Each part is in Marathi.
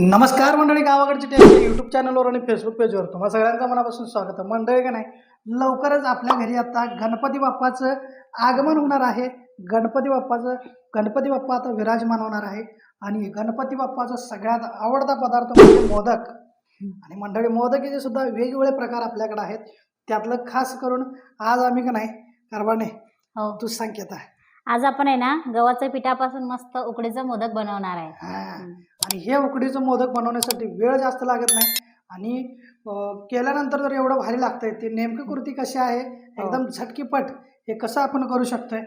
नमस्कार मंडळी गावाकडची टेस्ट यूट्यूब चॅनलवर आणि फेसबुक पेजवर तुम्हा सगळ्यांचं मनापासून स्वागत आहे. मंडळी का नाही लवकरच आपल्या घरी आता गणपती बाप्पाचं आगमन होणार आहे. गणपती बाप्पाचं गणपती बाप्पा आता विराजमान होणार आहे. आणि गणपती बाप्पाचा सगळ्यात आवडता पदार्थ म्हणजे मोदक. आणि मंडळी मोदकीचे सुद्धा वेगवेगळे प्रकार आपल्याकडे आहेत. त्यातलं खास करून आज आम्ही का नाही कारभाने हो. तू सांगता आज आपण आहे ना गव्हाच्या पिठापासून मस्त उकडीचं मोदक बनवणार आहे. आणि हे उकडीचं मोदक बनवण्यासाठी वेळ जास्त लागत नाही. आणि केल्यानंतर जर एवढं भारी लागतंय ते नेमकी कृती कशी आहे? एकदम झटकीपट हे कसं आपण करू शकतोय?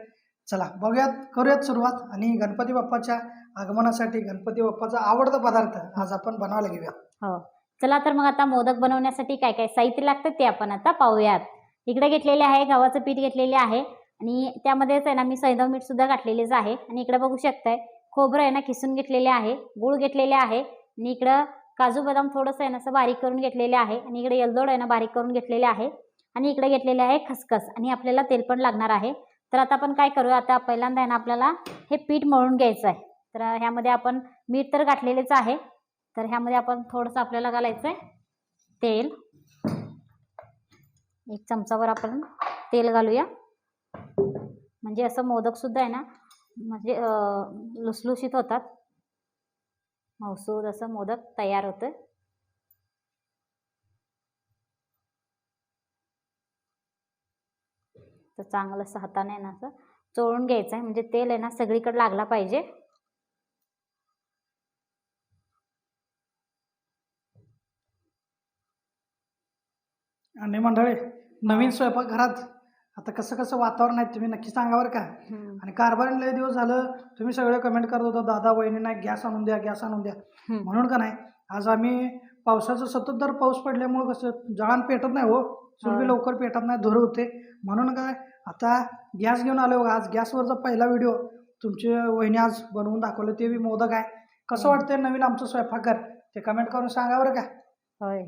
चला बघूयात करूयात सुरुवात. आणि गणपती बाप्पाच्या आगमनासाठी गणपती बाप्पाचा आवडता पदार्थ आज आपण बनवायला घेऊया हो. चला तर मग आता मोदक बनवण्यासाठी काय काय साहित्य लागतं ते आपण आता पाहूयात. इकडे घेतलेले आहे गव्हाचं पीठ घेतलेले आहे. आणि त्यामध्येच आहे ना मी सैंधव मीठ सुद्धा घातलेलेच आहे. आणि इकडे बघू शकताय खोबरं आहे ना किसून घेतलेले आहे गूळ घेतलेले आहे. आणि इकडं काजू बदाम थोडंसं आहे ना असं बारीक करून घेतलेले आहे. आणि इकडे येलदोड आहे ना बारीक करून घेतलेले आहे. आणि इकडे घेतलेले आहे खसखस. आणि आपल्याला तेल पण लागणार आहे. तर आता आपण काय करूया? आता पहिल्यांदा आहे ना आपल्याला हे पीठ मळून घ्यायचं आहे. तर ह्यामध्ये आपण मीठ तर घातलेलेच आहे. तर ह्यामध्ये आपण थोडंसं आपल्याला घालायचं आहे तेल. एक चमचावर आपण तेल घालूया. म्हणजे असं मोदकसुद्धा आहे ना म्हणजे लुसलुशीत होतात. मौसूद असं मोदक तयार होतं. तर चांगलं असं हाताने ना असं चोळून घ्यायचं आहे. म्हणजे तेल आहे ना सगळीकडे लागला पाहिजे. आणि मंडळी नवीन स्वयंपाकघरात आता कसं कसं वातावरण आहे तुम्ही नक्की सांगा बरं का. आणि कारभारी लय दिवस झालं तुम्ही सगळे कमेंट करत होता दादा वहिनींना गॅस आणून द्या गॅस आणून द्या. म्हणून का नाही आज आम्ही पावसाचं सततधार पाऊस पडल्यामुळं कसं जळान पेटत नाही हो. होय. लवकर पेटत नाही धुर होते. म्हणून काय आता गॅस घेऊन आलो. आज गॅसवरचा पहिला व्हिडिओ तुमचे वहिनी आज बनवून दाखवलं ते बी मोदक आहे. कसं. वाटतंय नवीन आमचं स्वयंपाकघर? ते कमेंट करून सांगा बरं का. होय.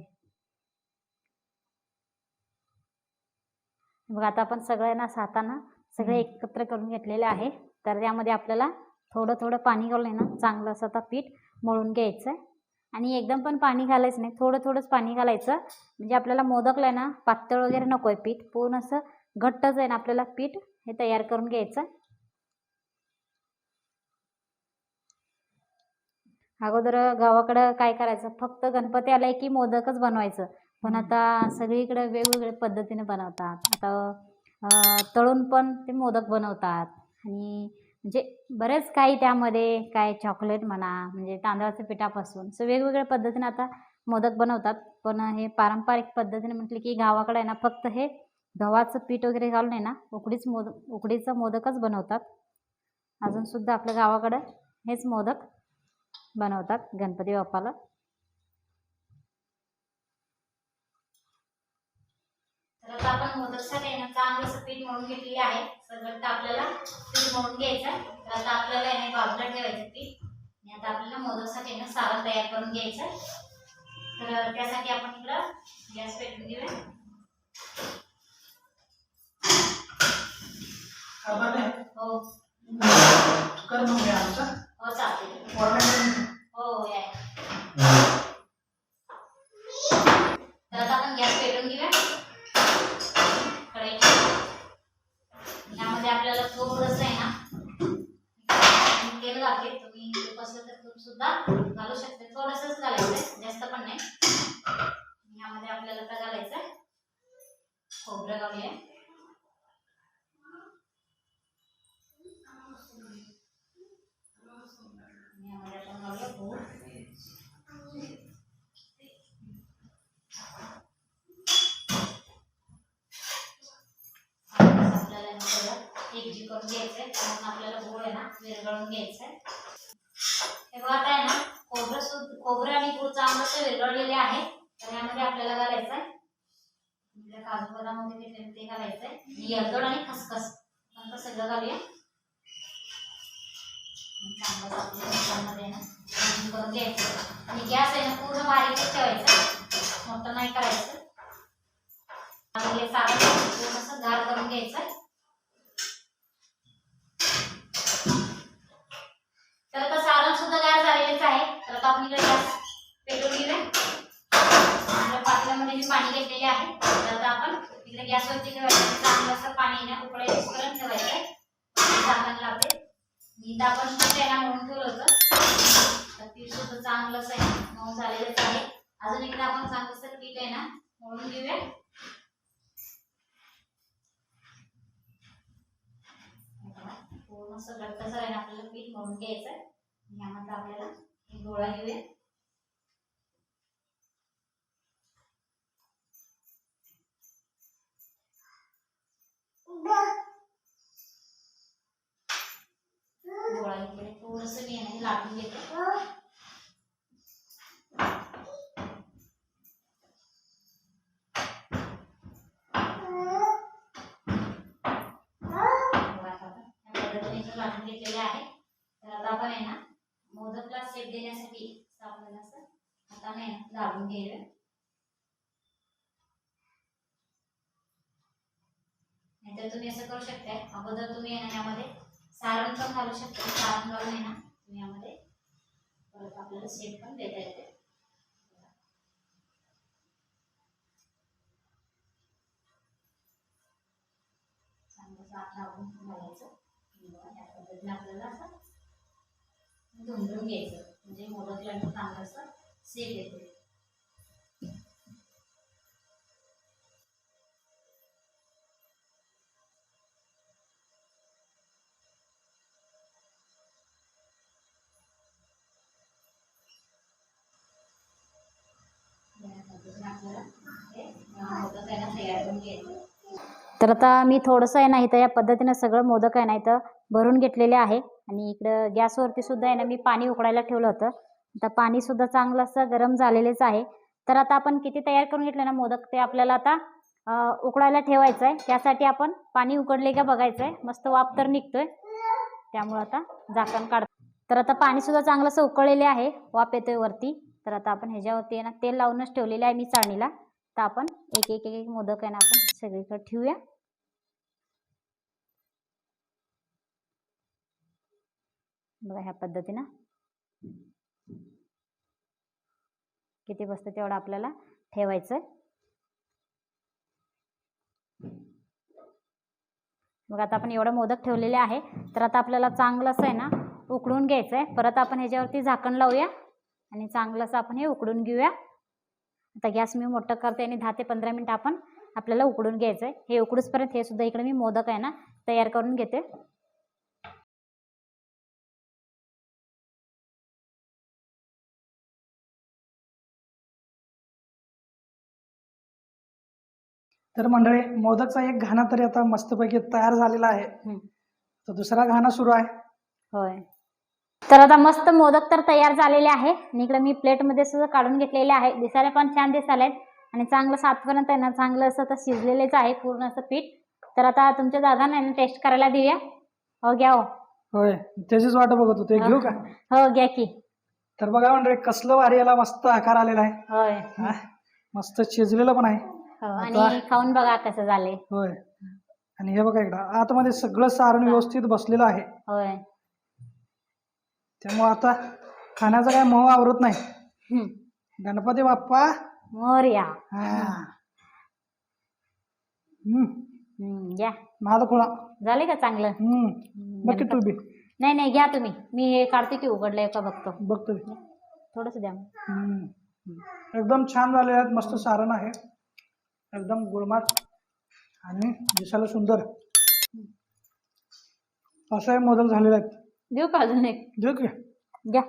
बघा आता आपण सगळ्यांना हाताना सगळे. एकत्र करून घेतलेले आहे. तर त्यामध्ये आपल्याला थोडं थोडं पाणी घालून आहे ना चांगलं असं आता पीठ मळून घ्यायचं आहे आणि एकदम पण पाणी घालायचं नाही थोडं थोडंच पाणी घालायचं. म्हणजे आपल्याला मोदकला आहे ना पातळ वगैरे नको आहे पीठ. पूर्ण असं घट्टच आहे ना आपल्याला पीठ हे तयार करून घ्यायचं. अगोदर गावाकडं काय करायचं फक्त गणपती आलाय की मोदकच बनवायचं. पण आता सगळीकडे वेगवेगळ्या पद्धतीने बनवतात. आता तळून पण ते मोदक बनवतात. आणि म्हणजे बरेच काही त्यामध्ये काय चॉकलेट म्हणा म्हणजे तांदळाच्या पिठापासून सो वेगवेगळ्या पद्धतीने आता मोदक बनवतात. पण हे पारंपरिक पद्धतीने म्हटले की गावाकडे आहे ना फक्त हे गव्हाचं पीठ वगैरे घालून आहे ना उकडीच मोद उकडीचं मोदकच बनवतात. अजूनसुद्धा आपल्या गावाकडं हेच मोदक बनवतात गणपती बाप्पाला. आता आपण मोदकसाठी आहे ना चांगलं पीठ मळून घेतलेले आहे. सगळं तर आपल्याला पीठ मळून घ्यायचं. तर आता आपल्याला आहे ना बाजूला ठेवायचं पीठ. आणि आता आपल्याला मोदकसाठी ना सारण तयार करून घ्यायचं. तर त्यासाठी आपण इकडं गॅस घेऊया कारभाने हो. कर मग या आमचा. हो चालते हो या. तर आता आपण गॅस पेटवून घेऊया. खोबरं सुद्धा खोबरं आणि गूळ चांगलं असं आहे. तर यामध्ये आपल्याला घालायचं आहे काजू बदामध्ये ते घालायचं आहे आणि आणि खसखस. नंतर सगळं घालूया. आणि करून आणि गॅस आहे ना पूर्ण बारीक ठेवायचा. मोठं नाही करायचं आणि हे सारण पूर्ण असं गार करून घ्यायचं तर आता सारण सुद्धा गार झालेलेच आहे तर आता आपण इकडे गॅसमध्ये मी पाणी घेतलेले आहे तर आता आपण इकडे गॅसवरती ठेवायचं चांगलं असं पाणी ना उकळायचं पर्यंत ठेवायचं आहे झाकण लावते इथं आपण त्याला आहे ना म्हणून ठेवलं होतं. तर पीठ सुद्धा चांगलंच आहे. मऊ झालेलंच आहे. अजून एकदा आपण चांगलं असं पीठ आहे ना म्हणून घेऊया. पूर्ण सगळं कसं आहे ना आपल्याला पीठ म्हणून घ्यायचं यामध्ये आपल्याला गोळा घेऊया. गोळा इकडे थोडस मी आहे लाटून घेते. लाटून घेतलेले आहे. तर आता आपण आहे ना मोदकला सेट देण्यासाठी असं लावून घ्यायला नाहीतर तुम्ही असं करू शकता अगोदर तुम्ही ना यामध्ये सारण पण घालू शकतो. सारण घालून आहे ना तुम्ही यामध्ये परत आपल्याला शेप पण देता येते. चांगलं घालायचं. या पद्धतीने आपल्याला असं धुंदून घ्यायचं. म्हणजे मोदकला चांगलं असं शेप येते. तर आता मी थोडंसं आहे ना इथं या पद्धतीनं सगळं मोदक आहे ना इथं भरून घेतलेले आहे. आणि इकडं गॅसवरती सुद्धा आहे ना मी पाणी उकळायला ठेवलं होतं. आता पाणी सुद्धा चांगलं असं गरम झालेलेच आहे. तर आता आपण किती तयार करून घेतले ना मोदक ते आपल्याला आता उकडायला उकळायला ठेवायचं आहे. त्यासाठी आपण पाणी उकडले का बघायचं आहे मस्त वाफ तर निघतोय. त्यामुळं आता झाकण काढ तर आता पाणी सुद्धा चांगलं असं उकळलेले आहे. वाफ येतोय वरती. तर आता आपण ह्याच्यावरती आहे ना तेल लावूनच ठेवलेले आहे मी चाळणीला. तर आपण एक एक एक एक मोदक आहे ना आपण सगळीकडे ठेवूया. बघा ह्या पद्धतीनं. किती बसतं तेवढं आपल्याला ठेवायचं. मग आता आपण एवढं मोदक ठेवलेले आहे तर आता आपल्याला चांगलं असं आहे ना उकडून घ्यायचं आहे परत आपण ह्याच्यावरती झाकण लावूया आणि चांगलं असं आपण हे उकडून घेऊया. आता गॅस मी मोठं करते आणि दहा ते पंधरा मिनटं आपण आपल्याला उकडून घ्यायचं आहे हे उकडूसपर्यंत हे सुद्धा इकडे मी मोदक आहे ना तयार करून घेते. तर मंडळी मोदकचा एक घाणा तरी आता मस्तपैकी तयार झालेला आहे. तर दुसरा घाणा सुरू आहे. होय. तर आता मस्त मोदक तर तयार झालेले आहे. इकडे मी प्लेटमध्ये सुद्धा काढून घेतलेले आहे. दिसायला पण छान दिसायला आहेत आणि चांगलं सातपर्यंत आहे ना चांगलं असं तर शिजलेलेच आहे पूर्ण असं पीठ. तर आता तुमच्या दादांना आहे ना टेस्ट करायला देऊया. हो घ्या हो. होय त्याचीच वाट बघत होते. घेऊ का? हो घ्या की. तर बघा मंडळी कसलं वारी याला मस्त आकार आलेला आहे. होय. हा, मस्त शिजलेलं पण आहे. हो आणि खाऊन बघा कसं झाले होय. आणि हे बघा इकडं आतमध्ये सगळं सारण व्यवस्थित बसलेलं आहे. होय. त्यामुळे आता खाण्याचा काय मोह आवरत नाही. हम्म. गणपती बाप्पा. मोरया. हा. हम्म. हम्म, घ्या. नाद खुळा. झाले का चांगलं? हम्म. बघ की तू बी नाही नाही घ्या तुम्ही. मी हे काढते की उघडलंय का बघतो. बघतो थोडंसं द्या. हम्म. एकदम छान झाले आहेत मस्त सारण आहे. एकदम गुळमाट आणि दिसायला सुंदर. असं हे मोदक झालेले आहेत देऊ का अजून एक? देऊ की. घ्या.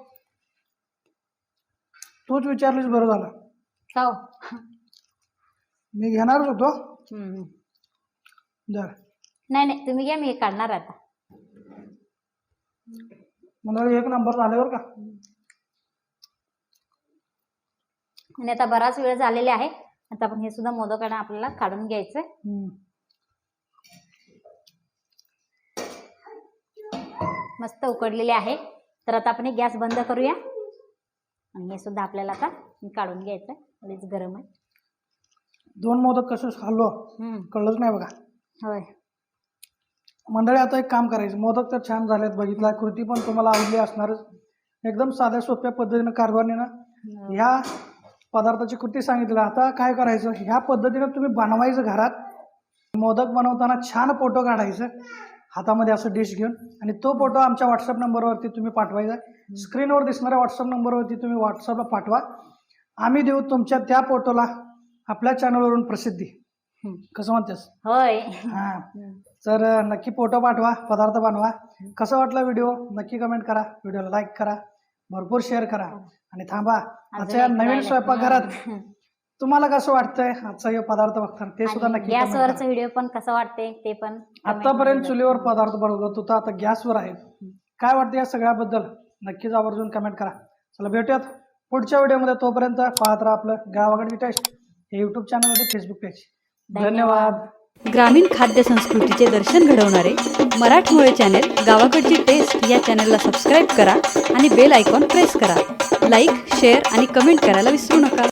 तूच विचारलीस बरं झालं. खाऊ मी घेणारच होतो. हम्म. जर नाही नाही तुम्ही घ्या मी हे काढणार आता. मला एक नंबर झाले बरं का. आणि आता बराच वेळ झालेले आहे. आता आपण हे सुद्धा मोदक ना आपल्याला काढून घ्यायचं हम्म. मस्त उकडलेले आहे. तर आता आपण हे गॅस बंद करूया. आणि हे सुद्धा आपल्याला आता काढून घ्यायचं अडीच गरम आहे. दोन मोदक कसं खाल्लो. कळलंच नाही बघा. होय. मंडळी आता एक काम करायचं. मोदक तर छान झालेत बघितला. कृती पण तुम्हाला आवडली असणारच. एकदम साध्या सोप्या पद्धतीनं कारभारीनं ह्या पदार्थाची कृती सांगितलं. आता काय करायचं? ह्या पद्धतीनं तुम्ही बनवायचं घरात. मोदक बनवताना छान फोटो काढायचं. हातामध्ये असं डिश घेऊन. आणि तो फोटो आमच्या व्हॉट्सअप नंबरवरती तुम्ही पाठवायचा. स्क्रीनवर दिसणाऱ्या व्हॉट्सअप नंबरवरती तुम्ही व्हॉट्सअपला पाठवा. आम्ही देऊ तुमच्या त्या फोटोला आपल्या चॅनलवरून प्रसिद्धी. कसं म्हणतेस? होय. हां. तर नक्की फोटो पाठवा पदार्थ बनवा. कसं वाटला व्हिडिओ? नक्की कमेंट करा. व्हिडिओला लाईक करा. भरपूर शेअर करा. आणि थांबा आजच्या नवीन. स्वयंपाकघरात हं. तुम्हाला कसं वाटतंय? आजचा हे पदार्थ बघताना ते सुद्धा नक्की. गॅसवरचा व्हिडिओ पण कसं वाटते ते पण आतापर्यंत चुलीवर पदार्थ बनवत होता आता गॅसवर आहे. काय वाटतं या सगळ्याबद्दल? नक्कीच आवर्जून कमेंट करा. चला भेटूयात. पुढच्या व्हिडिओमध्ये तोपर्यंत पाहत राहा आपलं गावाकडची टेस्ट हे युट्यूब चॅनलमध्ये फेसबुक पेज धन्यवाद. ग्रामीण खाद्य संस्कृतीचे दर्शन घडवणारे मराठमोळे चॅनेल गावाकडची टेस्ट या चॅनलला सबस्क्राईब करा आणि बेल आयकॉन प्रेस करा. लाईक शेअर आणि कमेंट करायला विसरू नका.